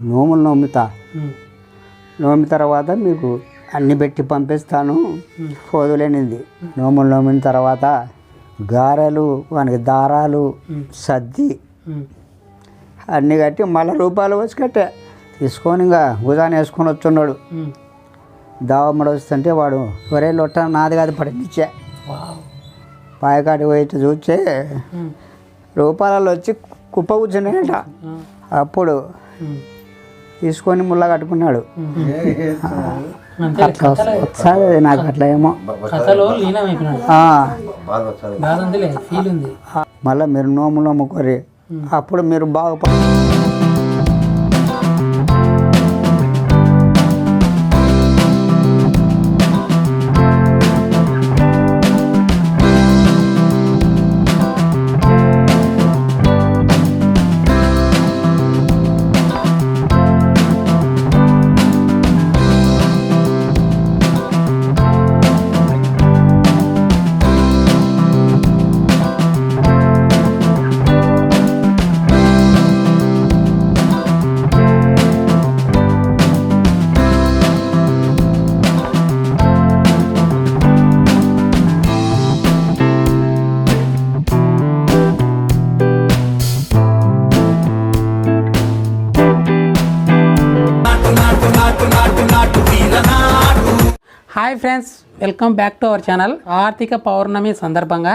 నోములు నోముతా. నోమిన తర్వాత మీకు అన్ని పెట్టి పంపిస్తాను. పోదులేనిది. నోములు నోమిన తర్వాత గారెలు మనకి దారాలు సద్ది అన్నీ కట్టి మళ్ళీ రూపాయలు వచ్చి కట్టే. తీసుకొని ఇంకా గుదాన్ని వేసుకొని వచ్చున్నాడు దావమ్మడు వస్తుంటే వాడు ఒరే లొట్ట నాది కాదు పడిచ్చే పాయకాటి పోయి చూస్తే రూపాయలలో వచ్చి కుప్ప కూర్చున్నాడట అప్పుడు తీసుకొని ముళ్ళ కట్టుకున్నాడు. అట్లా వస్తుంది నాకు అట్లా ఏమో. మళ్ళీ మీరు నోములు నమ్ముకోరి అప్పుడు మీరు బాగా friends welcome back to our channel Karthika Pournami సందర్భంగా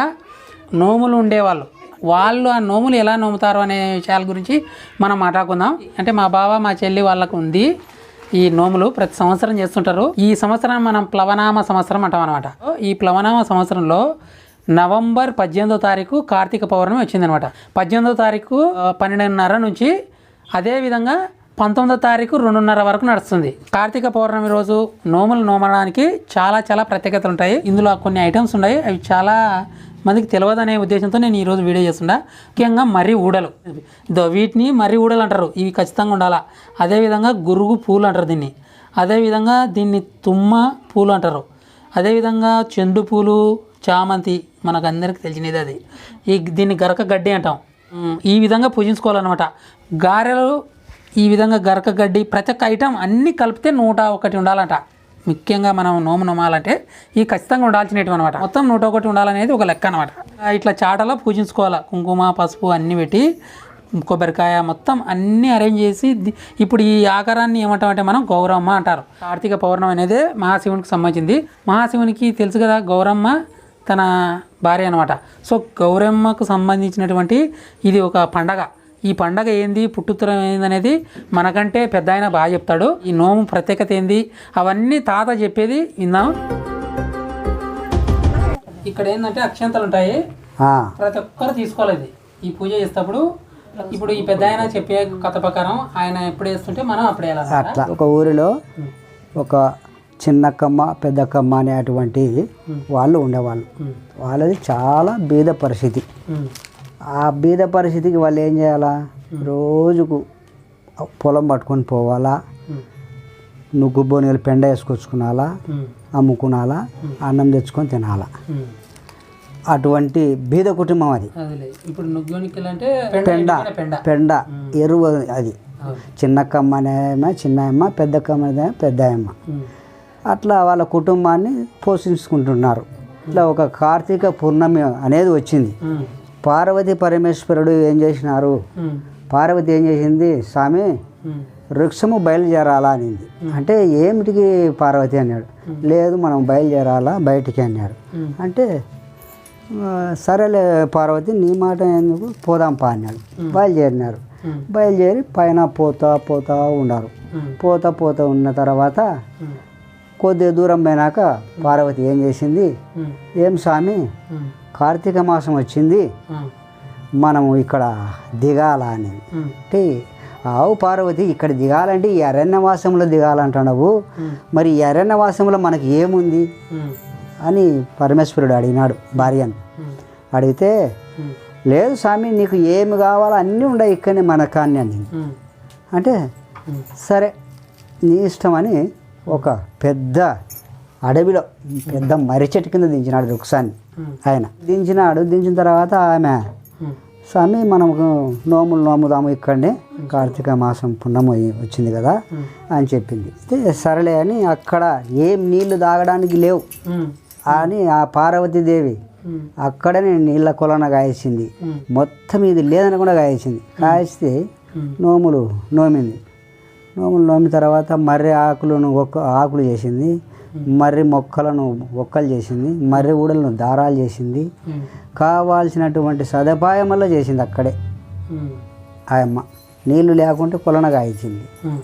నోములు ఉండేవాళ్ళు. వాళ్ళు ఆ నోములు ఎలా నోముతారు అనే విషయాల గురించి మనం మాట్లాడుకుందాం. అంటే మా బావ మా చెల్లి వాళ్ళకు ఉంది ఈ నోములు. ప్రతి సంవత్సరం చేస్తుంటారు. ఈ సంవత్సరం మనం ప్లవనామ సంవత్సరం అంటాం అనమాట ఈ ప్లవనామ సంవత్సరంలో నవంబర్ పద్దెనిమిదో తారీఖు కార్తీక పౌర్ణమి వచ్చిందనమాట పద్దెనిమిదో తారీఖు పన్నెండున్నర నుంచి అదేవిధంగా పంతొమ్మిదో తారీఖు రెండున్నర వరకు నడుస్తుంది. కార్తీక పౌర్ణమి రోజు నోములు నోమడానికి చాలా చాలా ప్రత్యేకతలు ఉంటాయి. ఇందులో కొన్ని ఐటమ్స్ ఉన్నాయి. అవి చాలా మందికి తెలియదనే ఉద్దేశంతో నేను ఈరోజు వీడియో చేస్తున్నా. ముఖ్యంగా మర్రి ఊడలు. దో వీటిని మర్రి ఊడలు అంటారు. ఇవి ఖచ్చితంగా ఉండాలా? అదేవిధంగా గురుగు పూలు అంటారు దీన్ని. అదేవిధంగా దీన్ని తుమ్మ పూలు అంటారు. అదేవిధంగా చెండు పూలు చామంతి మనకు అందరికీ తెలిసినది అది. ఈ దీన్ని గరక గడ్డి అంటాం. ఈ విధంగా పూజించుకోవాలన్నమాట. గారెలు ఈ విధంగా గరక గడ్డి ప్రతి ఒక్క ఐటెం అన్నీ కలిపితే నూట ఒకటి ఉండాలంట. ముఖ్యంగా మనం నోము నోమాలంటే ఈ ఖచ్చితంగా ఉండాల్సినవి అనమాట మొత్తం నూట ఒకటి ఉండాలనేది ఒక లెక్క అనమాట ఇట్లా చాటలో పూజించుకోవాలి. కుంకుమ పసుపు అన్నీ పెట్టి కొబ్బరికాయ మొత్తం అన్నీ అరేంజ్ చేసి ఇప్పుడు ఈ ఆకారాన్ని ఏమంటామంటే మనం గౌరమ్మ అంటారు. కార్తీక పౌర్ణమి అనేది మహాశివునికి సంబంధించింది. మహాశివునికి తెలుసు కదా గౌరమ్మ తన భార్య అనమాట సో గౌరమ్మకు సంబంధించినటువంటి ఇది ఒక పండగ. ఈ పండగ ఏంది? పుట్టుతరం ఏంది అనేది మనకంటే పెద్ద ఆయన బాగా చెప్తాడు. ఈ నోము ప్రత్యేకత ఏంది? అవన్నీ తాత చెప్పేది విందాం. ఇక్కడ ఏంటంటే అక్షంతలు ఉంటాయి. ప్రతి ఒక్కరు తీసుకోవాలి ఇది. ఈ పూజ చేసేటప్పుడు ఇప్పుడు ఈ పెద్ద ఆయన చెప్పే కథ ప్రకారం ఆయన ఎప్పుడు వేస్తుంటే మనం అప్పుడు అట్లా. ఒక ఊరిలో ఒక చిన్నక్కమ్మ పెద్దక్కమ్మ అనేటువంటి వాళ్ళు ఉండేవాళ్ళు. వాళ్ళది చాలా బీద పరిస్థితి. ఆ బీద పరిస్థితికి వాళ్ళు ఏం చేయాలా? రోజుకు పొలం పట్టుకొని పోవాలా? నువ్వు బోనీలు పెండ వేసుకొచ్చుకునాలా? అమ్ముకునాలా? అన్నం తెచ్చుకొని తినాలా? అటువంటి బీద కుటుంబం అది. ఇప్పుడు అంటే పెండ పెండ ఎరువు అది. చిన్నక్కమ్మ అనేమ చిన్నమ్మ పెద్దక్కమ్మ అనేమో పెద్దమ్మ ఉమ్. అట్లా వాళ్ళ కుటుంబాన్ని పోషించుకుంటున్నారు. ఇట్లా ఒక కార్తీక పూర్ణమి అనేది వచ్చింది. పార్వతి పరమేశ్వరుడు ఏం చేసినారు. పార్వతి ఏం చేసింది స్వామి. వృక్షము బయలుదేరాలా అనింది అంటే ఏమిటికి పార్వతి అన్నాడు లేదు మనం బయలుదేరాలా బయటికి అన్నాడు. అంటే సరేలే పార్వతి నీ మాట ఎందుకు పోదాం పా అన్నాడు బయలుదేరినారు. బయలుదేరి పైన పోతా పోతా ఉన్నారు. పోతా పోతా ఉన్న తర్వాత ఉమ్. కొద్దిగా దూరం పోయినాక పార్వతి ఏం చేసింది. ఏం స్వామి. కార్తీక మాసం వచ్చింది. మనము ఇక్కడ దిగాల అని. అంటే ఆవు పార్వతి ఇక్కడ దిగాలంటే ఈ అరణ్యవాసంలో దిగాలంటున్నావు. మరి ఈ అరణ్యవాసంలో మనకి ఏముంది. అని పరమేశ్వరుడు అడిగినాడు భార్యను. అడిగితే. లేదు స్వామి నీకు ఏమి కావాలో అన్నీ ఉన్నాయి ఇక్కడనే మన కాన్ని అని. అంటే. సరే నీ ఇష్టం అని ఒక పెద్ద అడవిలో పెద్ద మర్రి చెట్టు కింద దించినాడు వృక్షాన్ని ఆయన దించినాడు దించిన తర్వాత ఆమె స్వామి మనకు నోములు నోముదాము ఇక్కడనే కార్తీక మాసం పున్నమ వచ్చింది కదా అని చెప్పింది. అయితే సరేలే అని అక్కడ ఏం నీళ్ళు తాగడానికి లేవు అని ఆ పార్వతీదేవి ఉమ్. అక్కడనే నీళ్ళ కొలన గాయచింది మొత్తం ఇది లేదనకుండా గాయచింది కాయిస్తే నోములు నోమింది. నోములు నోమిన తర్వాత మర్రి ఆకులను ఒక్క ఆకులు చేసింది. మర్రి మొక్కలను ఒక్కలు చేసింది మర్రి ఊడలను దారాలు చేసింది. కావాల్సినటువంటి సదుపాయమల్లో చేసింది అక్కడే ఉమ్. ఆ అమ్మ నీళ్ళు లేకుంటే కొలన గాయించింది ఉమ్.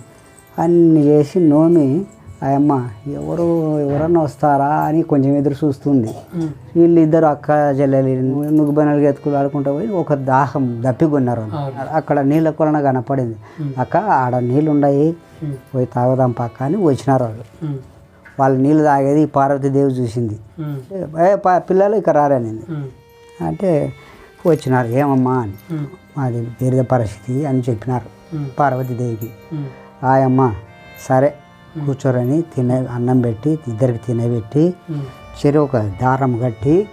అన్ని చేసి నోమి ఆ అమ్మ ఎవరు ఎవరన్నా వస్తారా అని కొంచెం ఎదురు చూస్తుంది. వీళ్ళు ఇద్దరు అక్క చెల్లెలు నుగ్గు బనలు ఎత్తుకులు ఆడుకుంటూ పోయి ఒక దాహం దప్పికొన్నారు. అక్కడ నీళ్ళ కొలన కనపడింది అక్క ఆడ నీళ్ళు ఉన్నాయి. పోయి తాగుదాం పక్క అని వచ్చినారు వాళ్ళు. వాళ్ళు నీళ్ళు తాగేది పార్వతీదేవి చూసింది. ఏ పిల్లలు ఇక్కడ రారనింది. అంటే వచ్చినారు ఏమమ్మా అని. మాది దీర్ఘ పరిస్థితి అని చెప్పినారు. పార్వతీదేవికి. ఆయమ్మ సరే కూర్చోరని తినే అన్నం పెట్టి ఇద్దరికి తినబెట్టి ఉమ్. చెరు ఒక దారం కట్టి.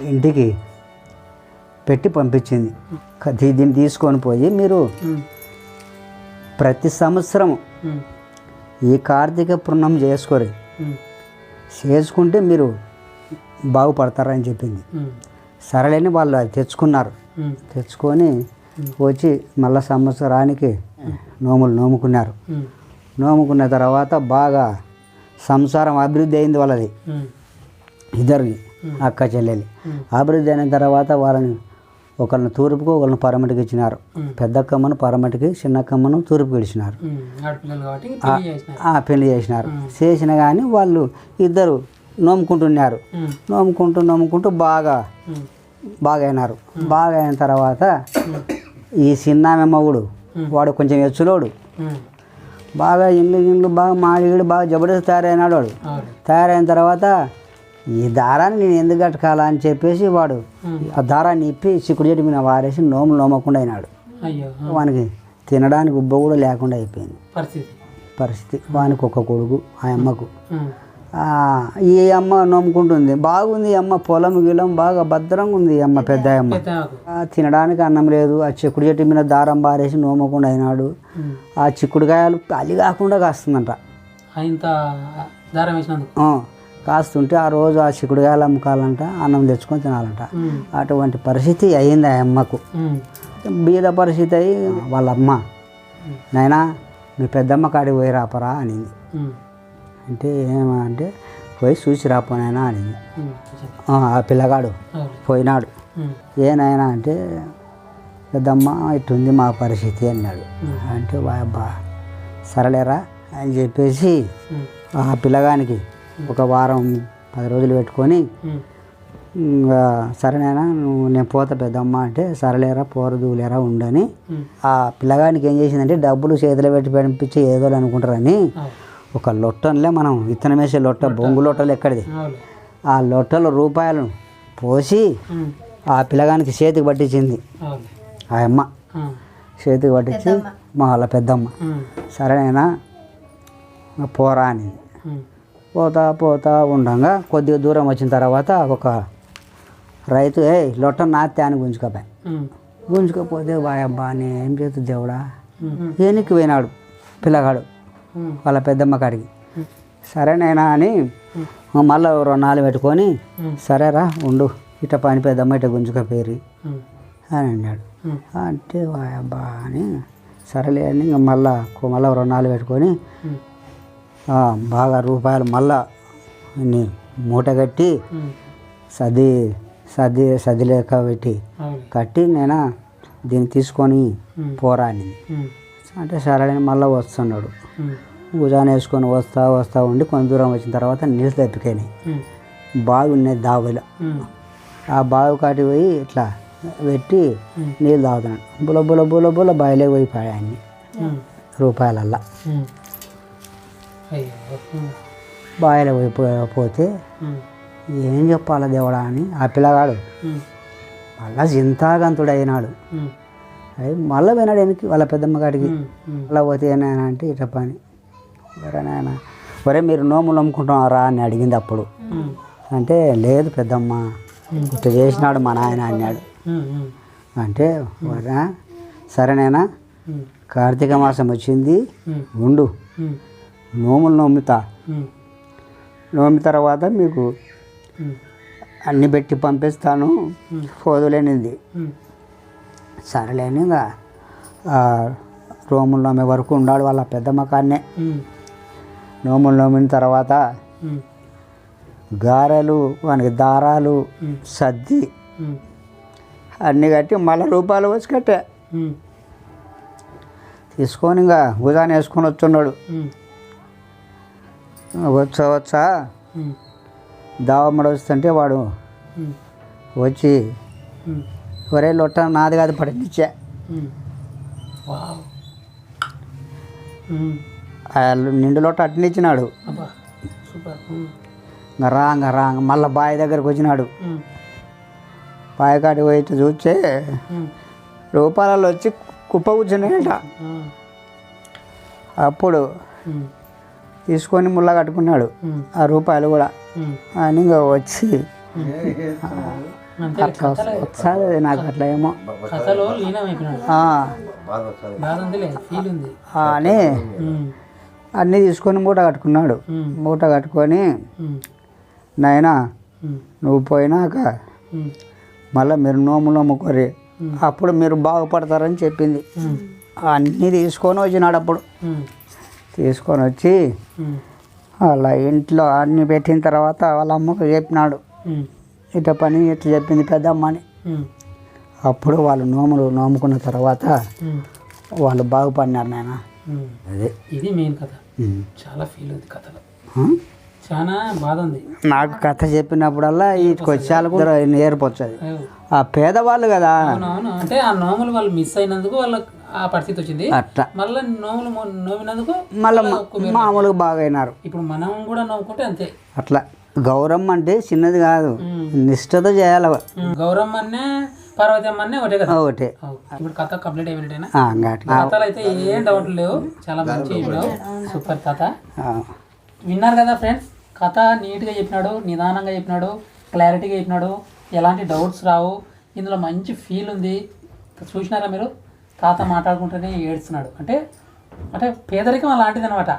ఇంటికి పెట్టి పంపించింది దీన్ని తీసుకొని పోయి మీరు. ప్రతి సంవత్సరం. ఈ కార్తీక పుణ్యం చేసుకోరు. చేసుకుంటే మీరు బాగుపడతారని చెప్పింది ఉమ్. సరేలేని వాళ్ళు అది తెచ్చుకున్నారు. తెచ్చుకొని వచ్చి మళ్ళా సంవత్సరానికి నోములు నోముకున్నారు. నోముకున్న తర్వాత బాగా సంసారం అభివృద్ధి అయింది వాళ్ళది. ఇద్దరిని అక్క చెల్లెలి. అభివృద్ధి అయిన తర్వాత వాళ్ళని ఒకరిని తూర్పుకు ఒకరిని పరమటికి ఇచ్చినారు. ఉమ్. పెద్దక్కమ్మను పరమటికి చిన్నక్కమ్మను తూర్పుకి ఇచ్చినారు పెళ్ళి చేసినారు. ఆ పెళ్ళి చేసినారు. చేసిన కానీ వాళ్ళు ఇద్దరు నోముకుంటున్నారు. నోముకుంటూ నోముకుంటూ బాగా. బాగా అయినారు బాగా అయిన తర్వాత ఈ చిన్న మగుడు వాడు కొంచెం ఎచ్చులోడు. బాగా ఇండ్లు ఇండ్లు బాగా మాడిగడు బాగా జబర్దస్త్ తయారైనాడు వాడు. తయారైన తర్వాత ఈ దారాన్ని నేను ఎందుకు కట్టుకోవాలా అని చెప్పేసి వాడు. ఆ దారాన్ని ఇప్పి చిక్కుడు చెట్టు మీద వారేసి నోములు నోమకుండా అయినాడు. వానికి తినడానికి ఉబ్బ కూడా లేకుండా అయిపోయింది. పరిస్థితి. పరిస్థితి. వానికి ఒక కొడుకు ఆ అమ్మకు. ఈ అమ్మ నోముకుంటుంది. బాగుంది అమ్మ పొలం గిలం బాగా భద్రంగా ఉంది అమ్మ పెద్ద అమ్మ. తినడానికి అన్నం లేదు. ఆ చిక్కుడు చెట్టు మీద దారం బారేసి నోమకుండా అయినాడు. ఆ చిక్కుడుకాయలు పలి కాకుండా కాస్తుందంట. దారం వేసినందుకు. కాస్తుంటే ఆ రోజు ఆ చిక్కుడుకాయలు అమ్ముకోవాలంట అన్నం తెచ్చుకొని తినాలంట. అటువంటి పరిస్థితి అయ్యింది ఆ అమ్మకు. బీద పరిస్థితి అయ్యి వాళ్ళ అమ్మ నాయనా మీ పెద్దమ్మ కాడికి పోయి రాపరా అనింది. అంటే ఏమా అంటే పోయి చూసి రాపోనైనా అనింది. ఆ పిల్లగాడు. పోయినాడు. ఏనాయనా అంటే పెద్దమ్మ ఇట్టుంది మా పరిస్థితి అన్నాడు. అంటే అబ్బా సరలేరా అని చెప్పేసి. ఆ పిల్లగానికి ఒక వారం పది రోజులు పెట్టుకొని. ఇంకా సరేనైనా నువ్వు నేను పోతా పెద్దమ్మ అంటే సరలేరా పోరదులేరా ఉండని ఉమ్. ఆ పిల్లగానికి ఏం చేసిందంటే డబ్బులు చేతిలో పెట్టి పంపించి ఏదో అనుకుంటారని. ఒక లొట్టంలే మనం విత్తనం వేసే లొట్ట బొంగు లొట్టలు ఎక్కడిది. ఆ లొట్టలో రూపాయలను పోసి. ఆ పిల్లగానికి చేతికి పట్టించింది. ఆ అమ్మ. చేతికి పట్టించి మా వాళ్ళ పెద్దమ్మ ఉమ్. సరేనైనా పోరా అని. పోతా పోతా ఉండగా కొద్దిగా దూరం వచ్చిన తర్వాత ఒక రైతు ఏ లొట్ట నాత్తే అని గుంజుకపోయి. గుంజుకపోతే వాయబ్బా నేను ఏం చేస్తుంది దేవుడా. ఏనికి పోయినాడు పిల్లగాడు. వాళ్ళ పెద్దమ్మ కాడికి సరేనైనా అని మళ్ళీ రుణాలు పెట్టుకొని ఉమ్. సరేరా ఉండు ఇట పని పెద్దమ్మ ఇట గుంజుకపోయి. అని అన్నాడు. అంటే వాయబ్బా అని సరేలే అని ఇంకా మళ్ళా మళ్ళీ రుణాలు పెట్టుకొని ఉమ్. ఆ, బాగా రూపాయలు మళ్ళా మూట కట్టి. సర్ది సర్ది సర్ది లేక పెట్టి. కట్టి నేను దీన్ని తీసుకొని. పోరా అని. అంటే సరేని మళ్ళీ వస్తున్నాడు. భుజాన్ని వేసుకొని వస్తా వస్తా ఉండి కొంత దూరం వచ్చిన తర్వాత నీళ్ళు తప్పిపోయినాయి ఉమ్. బాగున్నాయి దావులు. ఆ బావి కాటి పోయి ఇట్లా పెట్టి. నీళ్ళు తాగుతున్నాడు బుల బుల బుల బుల బాయిలే పోయి ఉమ్. రూపాయలల్లా. బాయిలో పోతే. ఏం చెప్పాలా దేవుడా అని ఆ పిల్లగాడు. మళ్ళా చింతాగంతుడు అయినాడు. అయి మళ్ళీ పోయినాడు వెనక్కి వాళ్ళ పెద్దమ్మ కాడికి. మళ్ళీ పోతే ఏనాయన అంటే ఇట్లా పని. ఒరే నాయన ఒరే మీరు నోములు నమ్ముకుంటున్నారా అని అడిగింది అప్పుడు. అంటే లేదు పెద్దమ్మ ఇట్లా చేసినాడు మా నాయన అన్నాడు. అంటే సరేనేనా కార్తీక మాసం వచ్చింది ఉండు. నోములు నోముతా ఉమ్, నోమి తర్వాత మీకు అన్ని పెట్టి పంపిస్తాను. పోదులేనింది. సరేలేని ఇంకా నోములు నోమే వరకు ఉన్నాడు వాళ్ళ పెద్దమ్మ కాన్నే ఉమ్, నోములు నోమిన తర్వాత గారెలు వానికి దారాలు ఉమ్, అన్నీ కట్టి మళ్ళీ రూపాయలు వచ్చి కట్టే. తీసుకొని ఇంకా భుజాన్ని వేసుకొని వచ్చున్నాడు వచ్చా వచ్చా? దావమ్మడి వస్తుంటే వాడు వచ్చి ఒరే లొట్ట నాది కాదు ఆ నిండు లొట్ట అట్నిచ్చినాడు అబ్బా సూపర్. ఉమ్, ఇంకా రా ఇంకా రా ఇంకా మళ్ళీ బావి దగ్గరికి వచ్చినాడు. బావి కాడికి పోయి చూస్తే ఉమ్, రూపాయలలో వచ్చి కుప్ప కూర్చున్నాయట అప్పుడు తీసుకొని ముళ్ళ కట్టుకున్నాడు. ఆ రూపాయలు కూడా. అని ఇంకా వచ్చి ఒకసారి నాకు అట్లా ఏమో. అని అన్నీ తీసుకొని మూట కట్టుకున్నాడు. మూట కట్టుకొని నాయనా నువ్వు పోయినాక మళ్ళీ మీరు నోములు నమ్ముకోరి ఉమ్. అప్పుడు మీరు బాగుపడతారని చెప్పింది. అన్నీ తీసుకొని వచ్చినాడు అప్పుడు. తీసుకొని వచ్చి వాళ్ళ ఇంట్లో అన్నీ పెట్టిన తర్వాత వాళ్ళ అమ్మకు చెప్పినాడు. ఇట పని ఇట్లా చెప్పింది పెద్దమ్మ అని ఉమ్, అప్పుడు వాళ్ళు నోములు నోముకున్న తర్వాత వాళ్ళు బాగుపడినారు నాయన. అదే. ఇది మెయిన్ కథ. చాలా ఫీల్ ఉంది కథలో? చాలా బాధ ఉంది. నాకు కథ చెప్పినప్పుడల్లా వీటికి వచ్చేలకు నేర్పొచ్చది. అయ్యో. ఆ పేదవాళ్ళు కదా. అంటే ఆ నోములు వాళ్ళు మిస్ అయినందుకు వాళ్ళకి ఆ పరిస్థితి వచ్చింది. అట్లా. మళ్ళీ నోములు నోమినందుకు మళ్ళీ. మామూలుగా బాగైనారు ఇప్పుడు మనం కూడా నవ్వుకుంటే అంతే. అట్లా. గౌరవం అంటే చిన్నది కాదు. ఉమ్. నిష్ఠతో చేయాలి ఉమ్, గౌరమ్మన్నే పార్వతమ్మన్నే ఒకటే కదా. ఒకటి. ఇప్పుడు కథ కంప్లీట్ అయిపోయినట్టేనా. కథలు అయితే ఏం డౌట్లు లేవు. చాలా మంచి సూపర్ కథ. ఆ, విన్నారు కదా ఫ్రెండ్స్? కథ నీట్గా చెప్పినాడు నిదానంగా చెప్పినాడు క్లారిటీగా చెప్పినాడు. ఎలాంటి డౌట్స్ రావు. ఇందులో మంచి ఫీల్ ఉంది. చూసినారా మీరు? తాత మాట్లాడుకుంటూనే ఏడుస్తున్నాడు. అంటే అంటే పేదరికం అలాంటిది అనమాట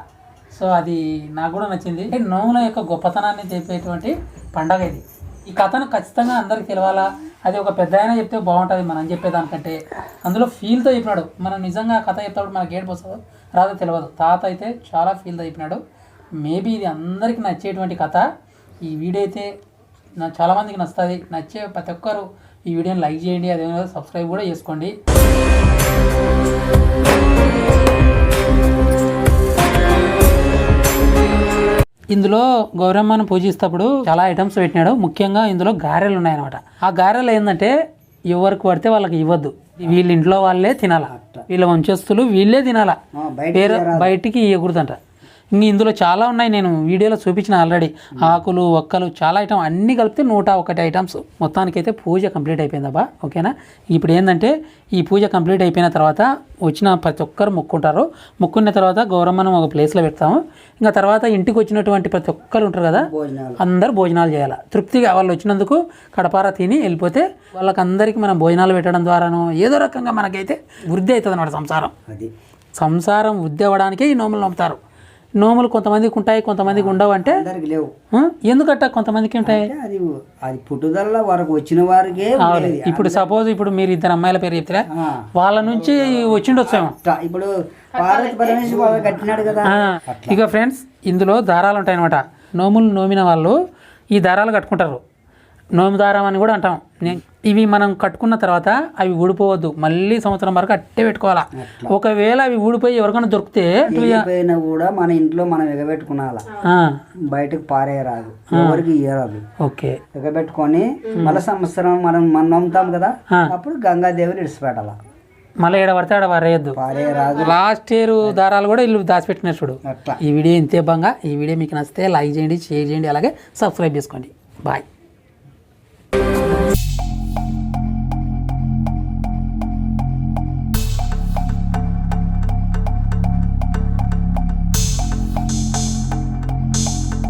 సో అది నాకు కూడా నచ్చింది. అంటే నోముల యొక్క గొప్పతనాన్ని చెప్పేటువంటి పండగ ఇది. ఈ కథను ఖచ్చితంగా అందరికి తెలవాలా? అది ఒక పెద్ద అయినా చెప్తే బాగుంటుంది మనం చెప్పేదానికంటే. అందులో ఫీల్తో చెప్పినాడు. మనం నిజంగా కథ చెప్తాడు మనకి ఏడుపు వస్తుందో రాదో తెలియదు తాత అయితే చాలా ఫీల్తో చెప్పినాడు. మేబీ ఇది అందరికి నచ్చేటువంటి కథ. ఈ వీడియో అయితే నా చాలామందికి నచ్చుతుంది. నచ్చే ప్రతి ఒక్కరు ఈ వీడియోని లైక్ చేయండి. అదేవిధంగా సబ్స్క్రైబ్ కూడా చేసుకోండి. ఇందులో గౌరమ్మను పూజిస్తప్పుడు చాలా ఐటమ్స్ పెట్టినాడు. ముఖ్యంగా ఇందులో గారెలు ఉన్నాయన్నమాట. ఆ గారెలు ఏంటంటే ఎవరికి పడితే వాళ్ళకి ఇవ్వద్దు. వీళ్ళ ఇంట్లో వాళ్ళే తినాల వీళ్ళ వంశస్థులు వీళ్ళే తినాలా. బయటికి ఇవ్వకూడదంట ఇంక ఇందులో చాలా ఉన్నాయి. నేను వీడియోలో చూపించిన ఆల్రెడీ ఆకులు ఒక్కలు చాలా ఐటమ్ అన్నీ కలిపితే నూట ఒకటి ఐటమ్స్ మొత్తానికైతే పూజ కంప్లీట్ అయిపోయిందబ్బా ఓకేనా? ఇప్పుడు ఏంటంటే ఈ పూజ కంప్లీట్ అయిపోయిన తర్వాత వచ్చిన ప్రతి ఒక్కరు మొక్కుంటారు. మొక్కున్న తర్వాత గౌరమ్మను ఒక ప్లేస్లో పెడతాము. ఇంకా తర్వాత ఇంటికి వచ్చినటువంటి ప్రతి ఒక్కరు ఉంటారు కదా? అందరూ భోజనాలు చేయాలి? తృప్తిగా వాళ్ళు వచ్చినందుకు కడపార తిని వెళ్ళిపోతే వాళ్ళకందరికీ మనం భోజనాలు పెట్టడం ద్వారాను ఏదో రకంగా మనకైతే వృద్ధి అవుతుంది అన్నమాట సంసారం. అది. సంసారం వృద్ధి అవ్వడానికే ఈ నోములు నమ్ముతారు. నోములు కొంతమందికి ఉంటాయి కొంతమందికి ఉండవు అంటే? లేవు? ఎందుకట్ట కొంతమందికి ఉంటాయి? అది అది పుట్టుదల వరకు వచ్చిన వారికే. ఇప్పుడు సపోజ్ ఇప్పుడు మీరు ఇద్దరు అమ్మాయిల పేరు చెప్తారా వాళ్ళ నుంచి వచ్చిండొచ్చేమో. అట్లా. ఇప్పుడు కట్టినాడు కదా. ఇక ఫ్రెండ్స్ ఇందులో దారాలు ఉంటాయి అనమాట నోములు నోమిన వాళ్ళు ఈ దారాలు కట్టుకుంటారు. నోము దారం అని కూడా అంటాం. ఇవి మనం కట్టుకున్న తర్వాత అవి ఊడిపోవద్దు. మళ్ళీ సంవత్సరం వరకు అట్టే పెట్టుకోవాలా. ఒకవేళ అవి ఊడిపోయి ఎవరికైనా దొరికితే పోయినా కూడా మన ఇంట్లో మనం ఎగబెట్టుకునాల. ఆ, బయటకు పారేయరాదు. ఎవరికి ఇయ్యరాదు. ఓకే. ఎగబెట్టుకొని మళ్ళీ సంవత్సరం మనం మనం నమ్ముతాం కదా. అప్పుడు గంగాదేవిని ఇడిచిపెట్టాల మళ్ళీ ఏడ పడితే ఆడ వారేయద్దు పారేయరాదు. లాస్ట్ ఇయర్ దారాలు కూడా వీళ్ళు దాచిపెట్టినారు చూడు. ఈ వీడియో ఇంతే బంగా ఈ వీడియో మీకు నచ్చితే లైక్ చేయండి షేర్ చేయండి అలాగే సబ్స్క్రైబ్ చేసుకోండి. బాయ్.